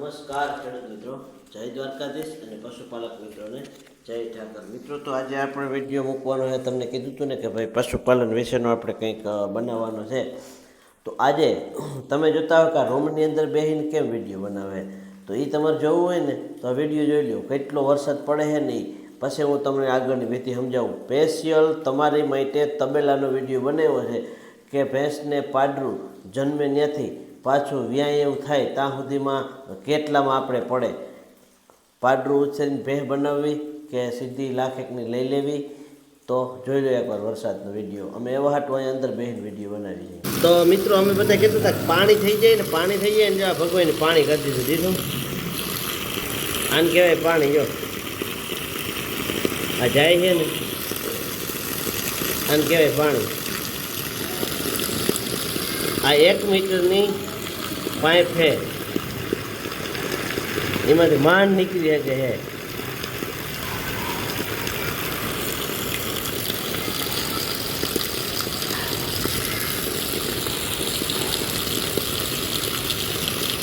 નમસ્કાર ખેડૂત મિત્રો. જય દ્વારકાધીશ અને પશુપાલક મિત્રોને જય ઠાકર. મિત્રો, તો આજે આપણે વીડિયો મૂકવાનો છે. તમને કીધું હતું ને કે ભાઈ પશુપાલન વિશેનો આપણે કંઈક બનાવવાનો છે. તો આજે તમે જોતા હોય કે રૂમની અંદર બેસીને કેમ વીડિયો બનાવે? તો એ તમારે જોવું હોય ને, તો વીડિયો જોઈ લો કેટલો વરસાદ પડે છે નહીં પછી હું તમને આગળની વિધિ સમજાવું. સ્પેશિયલ તમારી માટે તબેલાનો વીડિયો બનાવ્યો છે કે ભેંસને પાડરું જન્મે ત્યાંથી. પાછું વ્યાય એવું થાય, ત્યાં સુધીમાં કેટલામાં આપણે પડે? પાડરું ઉછેરીને ભેહ બનાવવી કે સીધી લાખ એકની લઈ લેવી? તો જોઈ લો એકવાર વરસાદનો વીડિયો. અમે એવા હાટું અહીંયા અંદર બેહીને વીડિયો બનાવી છે. તો મિત્રો, અમે બધા કીધું હતા પાણી થઈ જાય ને પાણી થઈ જાય ને જો ભગવાનને પાણી કરી દીધું દીધું. આને કહેવાય પાણી, જો. આ જાય છે ને, આને કહેવાય પાણી. આ એક મીટરની પાઇપ છે એમાંથી માંડ નીકળી શકે છે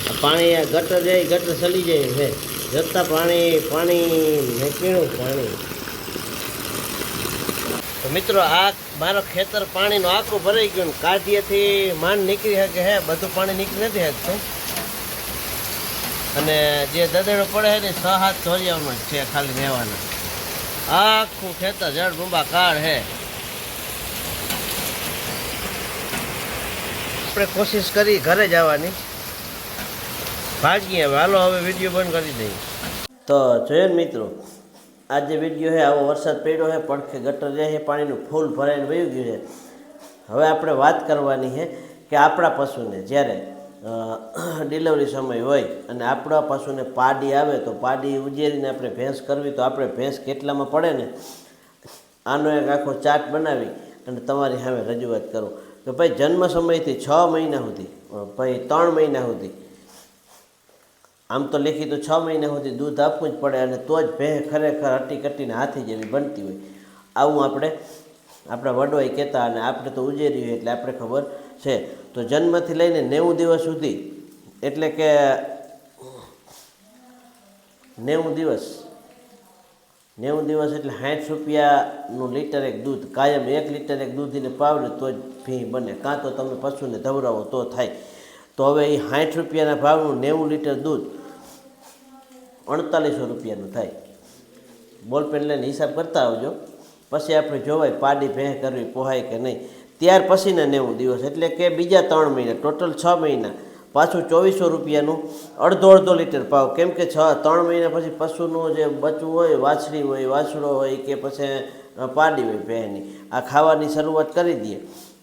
આ પાણી આ ગટર જાય ગટર ચલી જાય છે જતા પાણી પાણી ને પીણું પાણી તો મિત્રો, આ મારો ખેતર પાણીનો આખું ભરાઈ ગયું કાઢીએથી માંડ નીકળી શકે હે, બધું પાણી નીકળી નથી શકતું. અને જે દદેડો પડે છે ને છ હાથ ધોરિયામાં જ છે ખાલી રહેવાના. આખું ખેતર જળ બુંબા કાળ હે. આપણે કોશિશ કરી ઘરે જવાની. ભાગીએ હાલો, હવે વીડિયો બંધ કરી દઈએ. તો જોયો મિત્રો આ જે વીડિયો છે, આવો વરસાદ પડ્યો છે, પડખે ગટર રહે છે, પાણીનું ફૂલ ભરાઈને વહી ગયું છે. હવે આપણે વાત કરવાની છે કે આપણા પશુને જ્યારે ડિલિવરી સમય હોય અને આપણા પશુને પાડી આવે તો પાડી ઉજેરીને આપણે ભેંસ કરવી તો આપણે ભેંસ કેટલામાં પડે ને? આનો એક આખો ચાર્ટ બનાવી અને તમારી સામે રજૂઆત કરું. કે ભાઈ જન્મ સમયથી છ મહિના સુધી ભાઈ ત્રણ મહિના સુધી આમ તો લેખી તો છ મહિના સુધી દૂધ આપવું જ પડે અને તો જ ભેં ખરેખર હટી કટીને હાથી જેવી બનતી હોય. આવું આપણે, આપણા વડવાઈ કહેતા અને આપણે તો ઉજેરી હોય એટલે આપણે ખબર છે. તો જન્મથી લઈને નેવું દિવસ સુધી, એટલે કે નેવું દિવસ નેવું દિવસ એટલે સાઠ રૂપિયાનું લીટર એક દૂધ, કાયમ એક લીટર એક દૂધીને પાવડે તો જ ભી બને. કાં તો તમે પશુને ધવરાવો તો થાય. તો હવે એ સાઠ રૂપિયાના ભાવનું નેવું લીટર દૂધ અડતાલીસો રૂપિયાનું થાય. બોલપેન લઈને હિસાબ કરતા આવજો. પછી આપણે જોવાય પાડી ભેં કરવી પોહાય કે નહીં. ત્યાર પછીના નેવું દિવસ એટલે કે બીજા ત્રણ મહિના, ટોટલ છ મહિના. પાછું ચોવીસો રૂપિયાનું અડધો અડધો લીટર પાવ કેમ કે છ, ત્રણ મહિના પછી પશુનું જે બચ્ચું હોય, વાછડી હોય, વાછડો હોય કે પછી પાડી હોય ભેંની. આ ખાવાની શરૂઆત કરી દઈએ.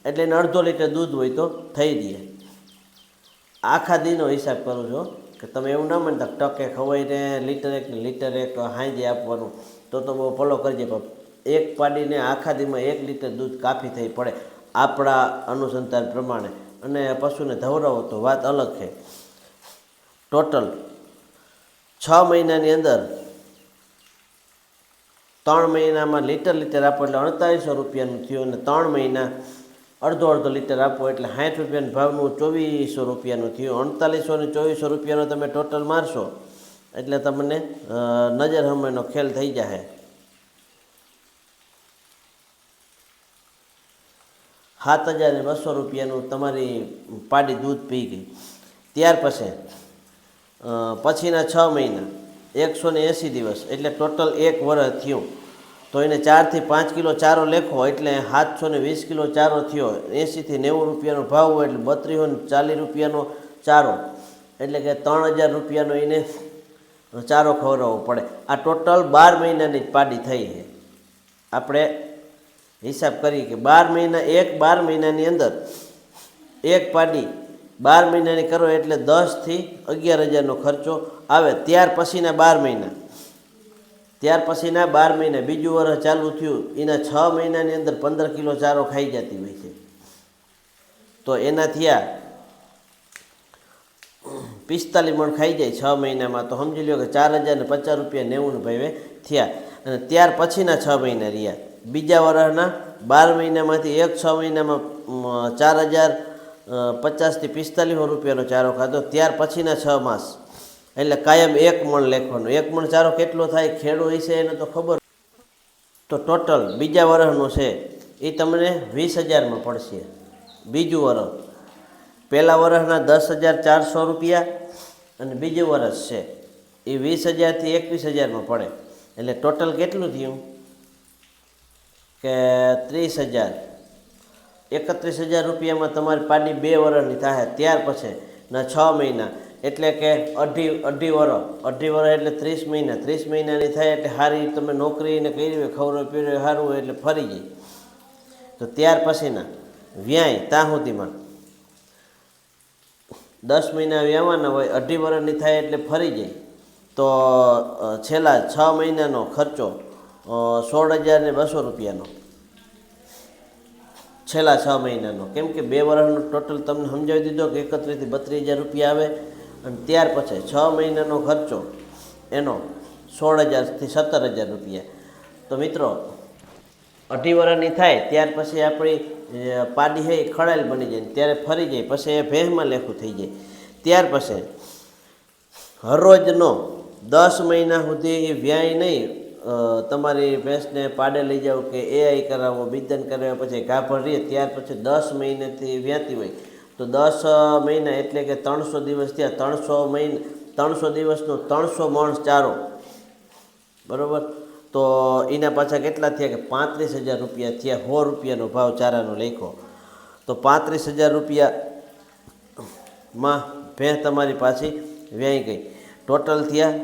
એટલે એને અડધો લીટર દૂધ હોય તો થઈ દઈએ. આખા દીનો હિસાબ કરું છું કે તમે એવું ના માનતા ટકે ખવાઈને લીટર એક લીટર એક હાંજે આપવાનું, તો તો બહુ ફોલો કરજે. પણ એક પાડીને આખા દીમાં એક લીટર દૂધ કાફી થઈ પડે આપણા અનુસંધાન પ્રમાણે. અને પશુને ધવરાવો તો વાત અલગ છે. ટોટલ છ મહિનાની અંદર ત્રણ મહિનામાં લીટર લીટર આપો એટલે અડતાલીસો રૂપિયાનું થયું અને ત્રણ મહિના અડધો અડધો લીટર આપો એટલે સાઠ રૂપિયાનું ભાવનું ચોવીસો રૂપિયાનું થયું. અડતાલીસો ને ચોવીસો રૂપિયાનો તમે ટોટલ મારશો એટલે તમને નજર હમણાંનો ખેલ થઈ જાય સાત હજાર બસો રૂપિયાનું તમારી પાડી દૂધ પી ગઈ. ત્યાર પછી પછીના છ મહિના, એકસો ને એંસી દિવસ એટલે ટોટલ એક વર્ષ થયું. તો એને ચારથી પાંચ કિલો ચારો લેખો એટલે સાતસો ને વીસ કિલો ચારો થયો. એંસીથી નેવું રૂપિયાનો ભાવ હોય એટલે બત્રીસો ને ચાલીસ રૂપિયાનો ચારો. એટલે કે ત્રણ હજાર રૂપિયાનો એને ચારો ખવડાવવો પડે. આ ટોટલ બાર મહિનાની જ પાડી થઈ છે. આપણે હિસાબ કરીએ કે બાર મહિના એક બાર મહિનાની અંદર એક પાડી બાર મહિનાની કરો એટલે દસથી અગિયાર હજારનો ખર્ચો આવે. ત્યાર પછીના બાર મહિના. ત્યાર પછીના બાર મહિના, બીજું વર્ષ ચાલુ થયું, એના છ મહિનાની અંદર પંદર કિલો ચારો ખાઈ જતી હોય છે. તો એના થયા પિસ્તાલીસ મણ ખાઈ જાય છ મહિનામાં. તો સમજી લો કે ચાર હજાર ને પચાસ રૂપિયા નેવું ભાવે થયા. અને ત્યાર પછીના છ મહિના રહ્યા. બીજા વર્ષના બાર મહિનામાંથી એક છ મહિનામાં ચાર હજાર પચાસથી પિસ્તાલીસો રૂપિયાનો ચારો ખાધો. ત્યાર પછીના છ માસ. એટલે કાયમ એક મણ લેખવાનું. એક મણ ચારો કેટલો થાય, ખેડો હશે એને તો ખબર. તો ટોટલ બીજા વર્ષનું છે એ તમને વીસ હજારમાં પડશે. બીજું વર્ષ પહેલા વર્ષના દસ હજાર ચારસો રૂપિયા અને બીજું વર્ષ છે. એ વીસ હજારથી એકવીસ હજારમાં પડે. એટલે ટોટલ કેટલું થયું? કે ત્રીસ હજાર. એકત્રીસ હજાર રૂપિયામાં તમારી પાડી બે વર્ષની થાય. ત્યાર પછી, ના, છ મહિના. એટલે કે અઢી અઢી વર્ષ અઢી વર્ષ એટલે ત્રીસ મહિના. ત્રીસ મહિનાની થાય એટલે સારી તમે નોકરી ને કરી હોય, ખવડો પીરો સારું હોય એટલે ફરી જાય. તો ત્યાર પછીના વ્યાય ત્યાં સુધીમાં. દસ મહિના વ્યાવાના હોય, અઢી વર્ષની થાય એટલે ફરી જાય. તો છેલ્લા છ મહિનાનો ખર્ચો સોળ હજાર ને બસો રૂપિયાનો. છેલ્લા છ મહિનાનો. કેમ કે બે વર્ષનો ટોટલ તમને સમજાવી દીધો કે એકત્રીસથી બત્રીસ હજાર રૂપિયા આવે. અને ત્યાર પછી છ મહિનાનો ખર્ચો એનો સોળ હજારથી સત્તર હજાર રૂપિયા. તો મિત્રો, અઢી વર્ષની થાય, ત્યાર પછી આપણી પાડી હોય ખડાયેલ બની જાય, ત્યારે ફરી જાય, પછી એ ભેહમાં લેખું થઈ જાય. ત્યાર પછી હરરોજનો દસ મહિના સુધી એ વ્યાય નહીં તમારી ભેંસને પાડે લઈ જાઓ કે એઆઈ કરાવો બિદન કરાવ્યા પછી ગાભર રહીએ ત્યાર પછી દસ મહિનેથી વ્યાતી હોય. તો દસ મહિના એટલે કે ત્રણસો દિવસ થયા, ત્રણસો મહિના, ત્રણસો દિવસનો ત્રણસો મણ ચારો. બરાબર? તો એના પાછા કેટલા થયા કે પાંત્રીસ હજાર રૂપિયા થયા, સો રૂપિયાનો ભાવ ચારાનો લેખો તો પાંત્રીસ હજાર રૂપિયામાં ભેંસ તમારી પાછી વ્યાઈ ગઈ. ટોટલ થયા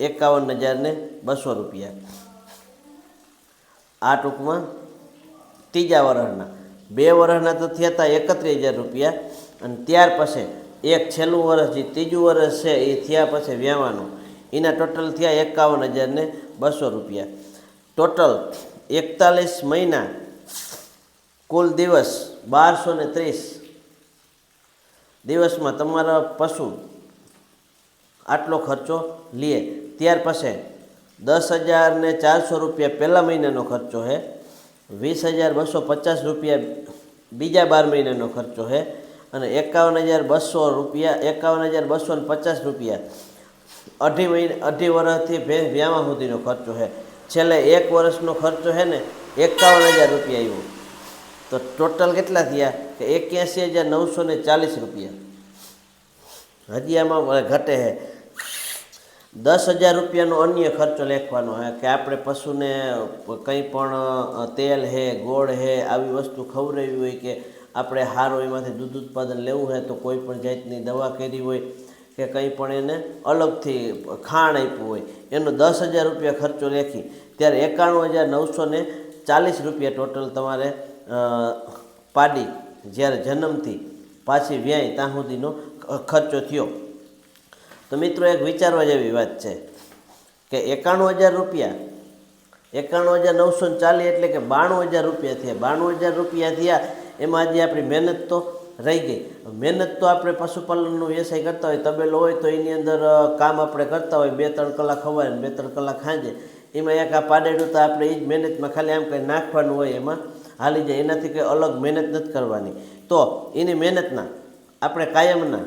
એકાવન હજાર ને બસો રૂપિયા. આ ટૂંકમાં ત્રીજા વર્ષના બે વર્ષના તો થયા હતા એકત્રીસ હજાર રૂપિયા. અને ત્યાર પછી એક છેલ્લું વર્ષ જે ત્રીજું વર્ષ છે એ થયા પછી વ્યાવાનું એના ટોટલ થયા એકાવન હજાર ને બસો રૂપિયા. ટોટલ એકતાલીસ મહિના કુલ દિવસ બારસો ને ત્રીસ. દિવસમાં તમારા પશુ આટલો ખર્ચો લે. ત્યાર પછી દસ હજાર ને ચારસો રૂપિયા પહેલા મહિનાનો ખર્ચો છે વીસ હજાર બસો પચાસ રૂપિયા બીજા બાર મહિનાનો ખર્ચો છે અને એકાવન હજાર બસો રૂપિયા, એકાવન હજાર બસો ને પચાસ રૂપિયા અઢી મહિના, અઢી વર્ષથી વ્યામા સુધીનો ખર્ચો છે. છેલ્લે એક વર્ષનો ખર્ચો છે ને, એકાવન હજાર રૂપિયા આવ્યો. તો ટોટલ કેટલા થયા? કે એક્યાસી હજાર નવસો ચાલીસ રૂપિયા. હજી આમાં ઘટે છે. દસ હજાર રૂપિયાનો અન્ય ખર્ચો લેખવાનો છે કે આપણે પશુને કંઈ પણ તેલ છે ગોળ છે આવી વસ્તુ ખવડાવી હોય કે આપણે હારો એમાંથી દૂધ ઉત્પાદન લેવું હોય તો કોઈ પણ જાતની દવા કરી હોય કે કંઈ પણ એને અલગથી ખાણ આપ્યું હોય. એનો દસ હજાર રૂપિયા ખર્ચો લેખી ત્યારે એકાણું હજાર નવસો ને ચાલીસ રૂપિયા ટોટલ તમારે પાડી જ્યારે જન્મથી પાછી વ્યાય ત્યાં સુધીનો ખર્ચો થયો. તો મિત્રો એક વિચારવા જેવી વાત છે કે એકાણું હજાર રૂપિયા, એકાણું હજાર નવસો ચાલીસ એટલે કે બાણું હજાર રૂપિયા થયા. બાણું હજાર રૂપિયા થયા, એમાં આજે આપણી મહેનત તો રહી ગઈ. મહેનત તો આપણે પશુપાલનનો વ્યવસાય કરતા હોય, તબેલો હોય, તો એની અંદર કામ આપણે કરતા હોય બે ત્રણ કલાક ખવાય બે ત્રણ કલાક ખાંજે એમાં એક આ પાડેડું તો આપણે એ જ મહેનતમાં ખાલી આમ કંઈ નાખવાનું હોય એમાં, હાલી જાય. એનાથી કંઈ અલગ મહેનત નથી કરવાની. તો એની મહેનતના, આપણે કાયમના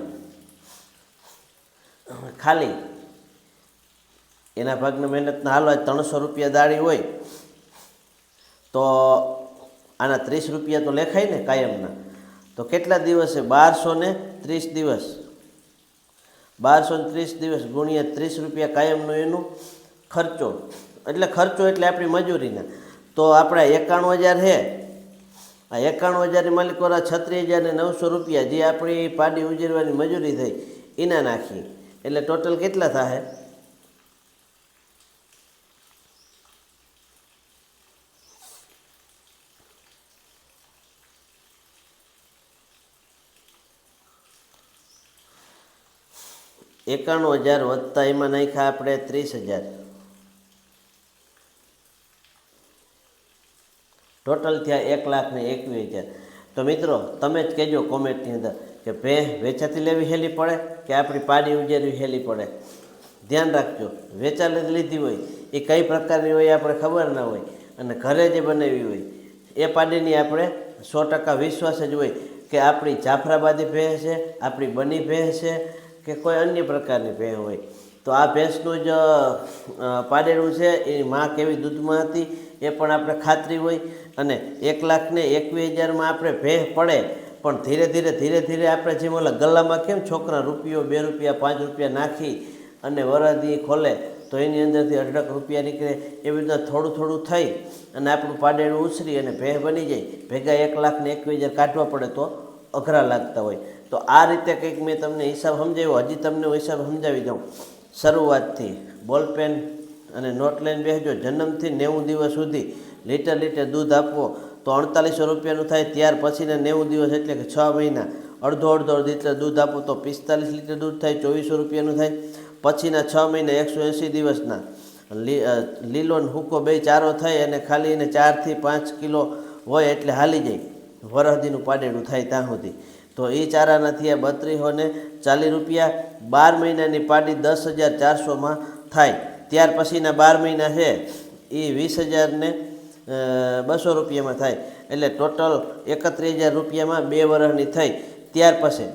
ખાલી. એના ભાગની મહેનતના હાલો ત્રણસો રૂપિયા દાળી હોય, તો આના ત્રીસ રૂપિયા તો લેખાય ને કાયમના. તો કેટલા દિવસે? બારસો ને ત્રીસ દિવસ. બારસો ને ત્રીસ દિવસ ગુણ્યા ત્રીસ રૂપિયા કાયમનો એનું ખર્ચો. એટલે ખર્ચો એટલે આપણી મજૂરીના. તો આપણે એકાણું હજાર છે આ એકાણું હજારની માલિકોના છત્રીસ હજાર ને નવસો રૂપિયા જે આપણી પાડી ઉજેરવાની મજૂરી થઈ, એના નાખી એટલે ટોટલ કેટલા થાય એકાણું હજાર વધતા એમાં નાખ્યા આપણે ત્રીસ હજાર. ટોટલ થયા એક લાખ ને એકવીસ હજાર. તો મિત્રો, તમે જ કહેજો કોમેન્ટની અંદર કે ભે વેચાતી લેવી હેલી પડે કે આપણી પાડી ઉજેરવી હેલી પડે? ધ્યાન રાખજો. વેચાતી લીધી હોય, એ કઈ પ્રકારની હોય આપણે ખબર ના હોય અને ઘરે જે બનાવી હોય, એ પાડીની આપણે સો ટકા વિશ્વાસ જ હોય કે આપણી જાફરાબાદી ભેંસ છે, આપણી બની ભેંસ છે કે કે કોઈ અન્ય પ્રકારની ભેં હોય. તો આ ભેંસનું જ પાડેલું છે, એ માં કેવી દૂધમાં હતી એ પણ આપણે ખાતરી હોય અને એક લાખને એકવીસ હજારમાં આપણે ભેં પડે પણ ધીરે ધીરે ધીરે ધીરે આપણે જેમ ઓલા ગલ્લામાં કેમ છોકરા રૂપિયો, બે રૂપિયા, પાંચ રૂપિયા નાખી અને વરદી ખોલે, તો એની અંદરથી અઢળક રૂપિયા નીકળે. એવી રીતના થોડું થોડું થઈ અને આપણું પાડેલું ઉછરી અને ભેહ બની જાય. ભેગા એક લાખને એકવીસ હજાર કાઢવા પડે તો અઘરા લાગતા હોય. તો આ રીતે કંઈક મેં તમને હિસાબ સમજાવ્યો. હજી તમને હું હિસાબ સમજાવી દઉં. શરૂઆતથી બોલપેન અને નોટ લઈને બેસજો. જન્મથી નેવું દિવસ સુધી લીટર લીટર દૂધ આપવો. તો અડતાલીસો રૂપિયાનું થાય ત્યાર પછીના નેવું દિવસ એટલે કે છ મહિના. અડધો અડધો લીટર દૂધ આપો તો પિસ્તાલીસ લીટર દૂધ થાય, ચોવીસો રૂપિયાનું થાય. પછીના છ મહિના એકસો એંસી દિવસના. લીલો હૂકો બે ચારો થાય અને ખાલી એને ચારથી પાંચ કિલો હોય એટલે હાલી જાય. વરહદીનું પાડેડું થાય ત્યાં સુધી. તો એ ચારાના થયા બત્રીસોને ચાલીસ રૂપિયા. બાર મહિનાની પાડી દસ હજાર ચારસોમાં થાય. ત્યાર પછીના બાર મહિના છે એ વીસ હજારને બસો રૂપિયામાં થાય. એટલે ટોટલ એકત્રીસ હજાર રૂપિયામાં બે વર્ષની થઈ. ત્યાર પછી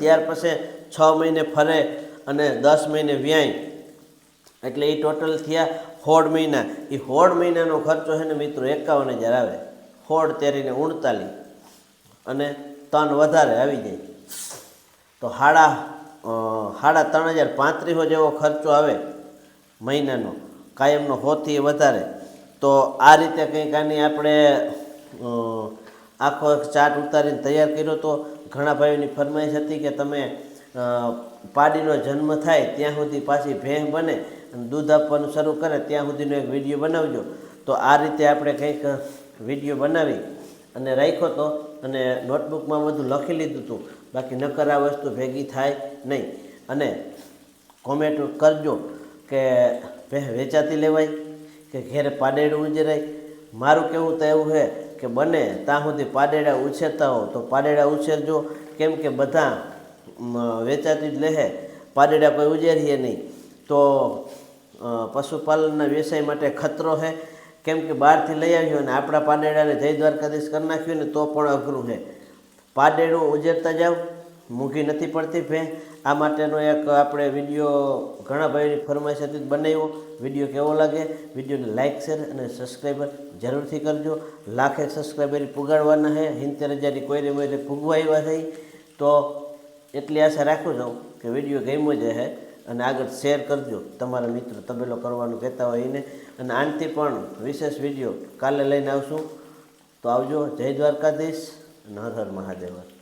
ત્યાર પછી છ મહિને ફરે અને દસ મહિને વ્યાય. એટલે એ ટોટલ થયા હોળ મહિના. એ હોળ મહિનાનો ખર્ચો છે ને મિત્રો એકાવન હજાર આવે. હોળ તેરીને ઉણતાલીસ. અને તન વધારે આવી જાય. તો હાડા હાડા ત્રણ હજાર પાંત્રીસો જેવો ખર્ચો આવે મહિનાનો. કાયમનો હોથી વધારે, તો આ રીતે કંઈક આની આપણે આખો ચાર્ટ ઉતારીને તૈયાર કર્યો તો ઘણા ભાઈઓની ફરમાઈશ હતી કે તમે પાડીનો જન્મ થાય ત્યાં સુધી પાછી ભેંસ બને અને દૂધ આપવાનું શરૂ કરે ત્યાં સુધીનો એક વીડિયો બનાવજો. તો આ રીતે આપણે કંઈક વીડિયો બનાવી અને રાખ્યો તો અને નોટબુકમાં બધું લખી લીધું હતું. બાકી નકર આ વસ્તુ ભેગી થાય નહીં. અને કોમેન્ટ કરજો કે વેચાતી લેવાય કે ઘેર પાડેડું ઉજરાય? મારું કેવું તો એવું છે કે બને ત્યાં સુધી પાડેડા ઉછેરતા હો, તો પાડેડા ઉછેરજો. કેમ કે બધા વેચાતી જ લેહે. પાડેડા કોઈ ઉજેરીએ નહીં. તો પશુપાલનના વ્યવસાય માટે ખતરો છે કેમ કે બહારથી લઈ આવ્યો અને આપણા પાડેડાને જય દ્વારકાધીશ કરી નાખ્યું ને તો પણ અઘરું છે પાડેડું ઉજેરતા જાવ મૂંઘી નથી પડતી ભે. આ માટેનો એક આપણે વીડિયો ઘણા ભાઈની ફરમાઈશ હતી બનાવ્યો. વીડિયો કેવો લાગે? વિડીયોને લાઇક શેર અને સબસ્ક્રાઈબર જરૂરથી કરજો. લાખે સબસ્ક્રાઈબર પુગાડવાના છે સિત્તેર હજારની કોઈને મોઈને પૂગવા આવ્યા થઈ તો એટલી આશા રાખું છું કે વીડિયો ગમ્યો જ હે અને આગળ શેર કરજો. તમારા મિત્રો તબેલો કરવાનું કહેતા હોય એને. અને આનાથી પણ વિશેષ વીડિયો કાલે લઈને આવશું. તો આવજો. જય દ્વારકાધીશ અને હર મહાદેવ.